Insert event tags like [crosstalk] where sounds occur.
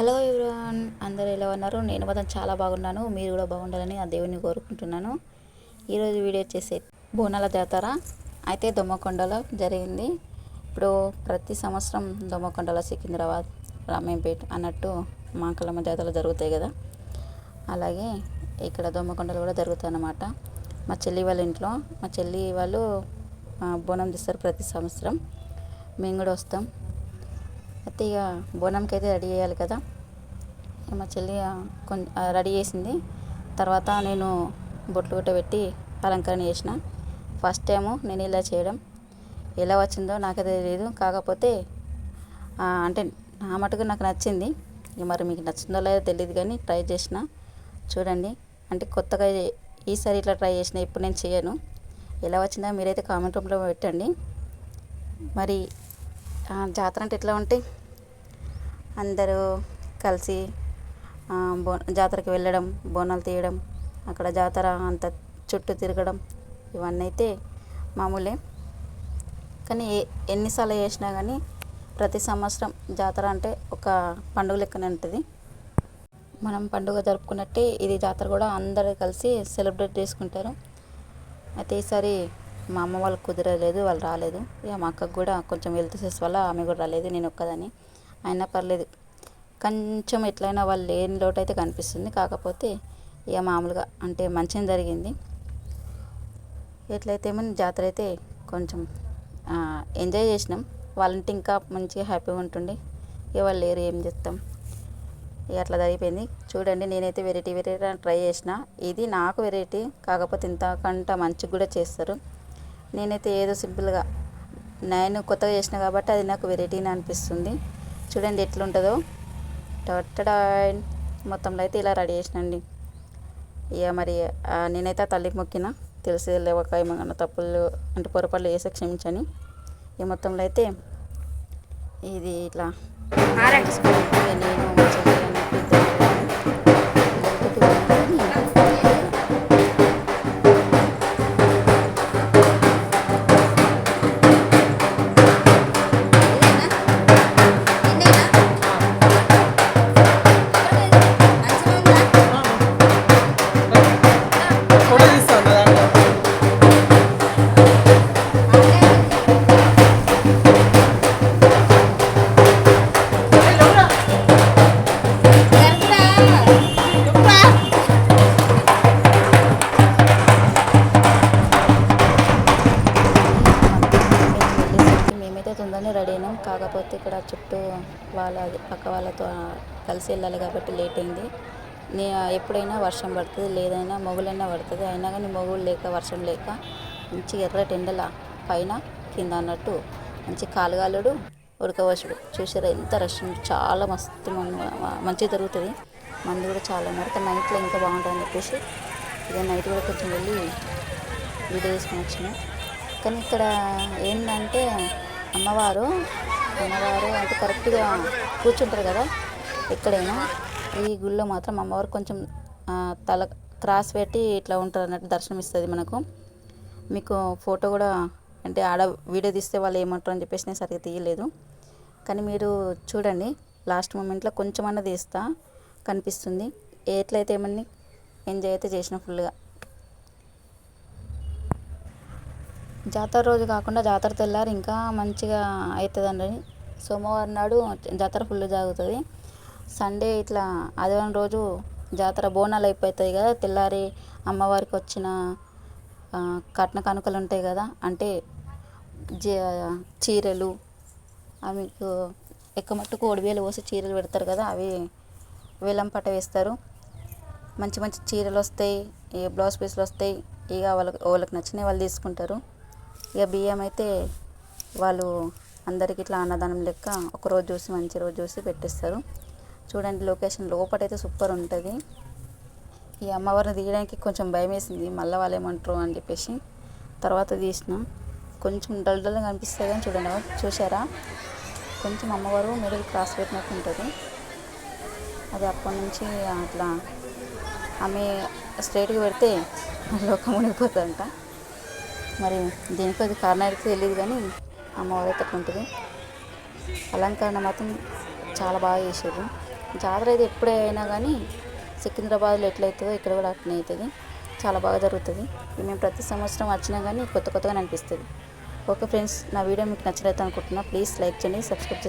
Hello everyone అందరూ ఎలా ఉన్నారు? నేను మాత్రం చాలా బాగున్నాను. మీరు కూడా బాగుండాలని ఆ దేవుని కోరుకుంటున్నాను. ఈరోజు వీడియో వచ్చేసి బోనాల జాతర. అయితే దొమ్మకొండలో జరిగింది. ఇప్పుడు ప్రతి సంవత్సరం దొమ్మకొండలో సికింద్రాబాద్ రామేపేట అన్నట్టు మాంకలమ్మ జాతరలు జరుగుతాయి కదా. అలాగే ఇక్కడ దొమ్మకొండలు కూడా జరుగుతాయి అన్నమాట. మా చెల్లి వాళ్ళ ఇంట్లో మా చెల్లి వాళ్ళు బోనం తీస్తారు ప్రతి సంవత్సరం. మేము కూడా వస్తాం. అయితే ఇక బోనంకి అయితే రెడీ చేయాలి కదా. మా చెల్లి కొంచెం రెడీ చేసింది. తర్వాత నేను బొట్లు గుట్ట పెట్టి అలంకరణ చేసిన. ఫస్ట్ టైము నేను ఇలా చేయడం. ఎలా వచ్చిందో నాకైతే తెలియదు కాకపోతే అంటే నా మటుకు నాకు నచ్చింది. ఇక మరి మీకు నచ్చిందో లేదో తెలియదు కానీ ట్రై చేసిన. చూడండి. అంటే కొత్తగా ఈసారి ఇట్లా ట్రై చేసిన. ఇప్పుడు నేను చేయను. ఎలా వచ్చిందో మీరైతే కామెంట్ రూమ్లో పెట్టండి. మరి జాతర అంటే ఎట్లా ఉంటాయి అందరూ కలిసి బో జాతరకి వెళ్ళడం బోనాలు తీయడం అక్కడ జాతర అంత చుట్టూ తిరగడం ఇవన్నీ అయితే మామూలే. కానీ ఏ ఎన్నిసార్లు చేసినా కానీ ప్రతి సంవత్సరం జాతర అంటే ఒక పండుగ లెక్కనే ఉంటుంది. మనం పండుగ జరుపుకున్నట్టే ఇది జాతర కూడా అందరూ కలిసి సెలబ్రేట్ చేసుకుంటారు. అయితే ఈసారి మా అమ్మ వాళ్ళకి కుదరలేదు వాళ్ళు రాలేదు. ఇక మా అక్కకు కూడా కొంచెం హెల్త్ ఇష్యూస్ వల్ల ఆమె కూడా రాలేదు నేను ఒక్కదాన్ని. అయినా పర్లేదు. కొంచెం ఎట్లయినా వాళ్ళు లేని లోటు అయితే కనిపిస్తుంది. కాకపోతే ఇక మామూలుగా అంటే మంచిగా జరిగింది. ఎట్లయితే ఏమో జాతర అయితే కొంచెం ఎంజాయ్ చేసినాం. వాళ్ళంటే ఇంకా మంచిగా హ్యాపీగా ఉంటుండే. ఇక వాళ్ళు లేరు ఏం చేస్తాం? ఇక అట్లా జరిగిపోయింది. చూడండి నేనైతే వెరైటీ వెరైటీ ట్రై చేసిన. ఇది నాకు వెరైటీ కాకపోతే ఇంతకంట మంచిగా కూడా చేస్తారు. నేనైతే ఏదో సింపుల్గా నేను కొత్తగా చేసిన కాబట్టి అది నాకు వెరైటీని అనిపిస్తుంది. చూడండి ఎట్లుంటుందో. టట్టడాయ్. మొత్తంలో అయితే ఇలా రెడీ చేసినండి. ఇక మరి నేనైతే ఆ తల్లికి మొక్కిన. తెలిసి లేవక ఏమన్నా తప్పులు అంటే పొరపాట్లు వేసే క్షమించని. ఈ మొత్తంలో అయితే ఇది ఇట్లా. నేను మేమైతే రెడీ అయినాం. కాకపోతే ఇక్కడ చుట్టూ వాళ్ళ పక్క వాళ్ళతో కలిసి వెళ్ళాలి కాబట్టి లేట్ అయింది. నే ఎప్పుడైనా వర్షం పడుతుంది లేదైనా మొగులైనా పడుతుంది. అయినా కానీ మొగులు లేక వర్షం లేక మంచి ఎర్రటి ఎండల పైన కింద అన్నట్టు మంచి కాలుగాలుడు ఉడకవసుడు చూసారా ఎంత రష్ చాలా మస్తు మంచి మంచిగా జరుగుతుంది. మంది కూడా చాలా ఉన్నారు కానీ నైట్లో ఇంకా బాగుంటుందని చెప్పేసి ఇక నైట్ కూడా కొంచెం వెళ్ళి వీడియో తీసుకొని వచ్చినాం. కానీ ఇక్కడ ఏంటంటే అమ్మవారు అమ్మవారు అంటే కరెక్ట్గా కూర్చుంటారు కదా ఎక్కడైనా. ఈ గుళ్ళో మాత్రం అమ్మవారు కొంచెం తల క్రాస్ పెట్టి ఇట్లా ఉంటారు అన్నట్టు దర్శనం ఇస్తుంది మనకు. మీకు ఫోటో కూడా అంటే ఆడ వీడియో తీస్తే వాళ్ళు ఏమంటారు అని చెప్పేసి నేను సరిగ్గా తీయలేదు. కానీ మీరు చూడండి లాస్ట్ మూమెంట్లో కొంచెం అన్న తీస్తా కనిపిస్తుంది. ఎట్లయితే ఏమని ఎంజాయ్ అయితే చేసిన ఫుల్గా జాతర రోజు కాకుండా జాతర తెల్లారి ఇంకా మంచిగా అవుతుందండి. సోమవారం నాడు జాతర ఫుల్ జరుగుతుంది సండే ఇట్లా ఆదివారం రోజు జాతర బోనాలు అయిపోతాయి కదా. తెల్లారి అమ్మవారికి వచ్చిన కట్న కానుకలు ఉంటాయి కదా. అంటే జ- చీరలు అవి మీకు ఎక్కువ మట్టుకు ఒడివేలు పోసి చీరలు పెడతారు కదా. అవి వేలం పట్ట వేస్తారు. మంచి మంచి చీరలు వస్తాయి. ఈ బ్లౌజ్ పీస్లు వస్తాయి. ఇక వాళ్ళకి వాళ్ళకి నచ్చినవి వాళ్ళు తీసుకుంటారు. ఇక బియ్యం అయితే వాళ్ళు అందరికి ఇట్లా అన్నదానం లెక్క ఒక రోజు చూసి మంచి రోజు చూసి పెట్టిస్తారు. చూడండి లొకేషన్ లోపటైతే సూపర్ ఉంటుంది. ఈ అమ్మవారిని తీయడానికి కొంచెం భయం వేసింది. మళ్ళీ వాళ్ళు ఏమంటారు అని చెప్పేసి తర్వాత తీసిన. కొంచెం డల్ డల్గా కనిపిస్తుంది కానీ చూడండి చూసారా కొంచెం అమ్మవారు మిడిల్ క్రాస్ పెట్టినట్టు ఉంటుంది. అది అప్పటి నుంచి అట్లా ఆమె స్ట్రైట్గా పెడితే [laughs] లోకం ఉండిపోతుందంట మరి దీనికి అది కారణం అయితే తెలియదు కానీ అమ్మవారు అయితే ఉంటుంది. అలంకరణ మాత్రం చాలా బాగా చేసారు జాతర అయితే ఎప్పుడే అయినా కానీ సికింద్రాబాద్లో ఎట్లయితుందో ఇక్కడ కూడా అట్నే అవుతుంది. చాలా బాగా జరుగుతుంది. మేము ప్రతి సంవత్సరం వచ్చినా కానీ కొత్త కొత్తగా అనిపిస్తుంది. ఓకే ఫ్రెండ్స్ నా వీడియో మీకు నచ్చలేదు అనుకుంటున్నా ప్లీజ్ లైక్ చేయండి సబ్స్క్రైబ్ చేసి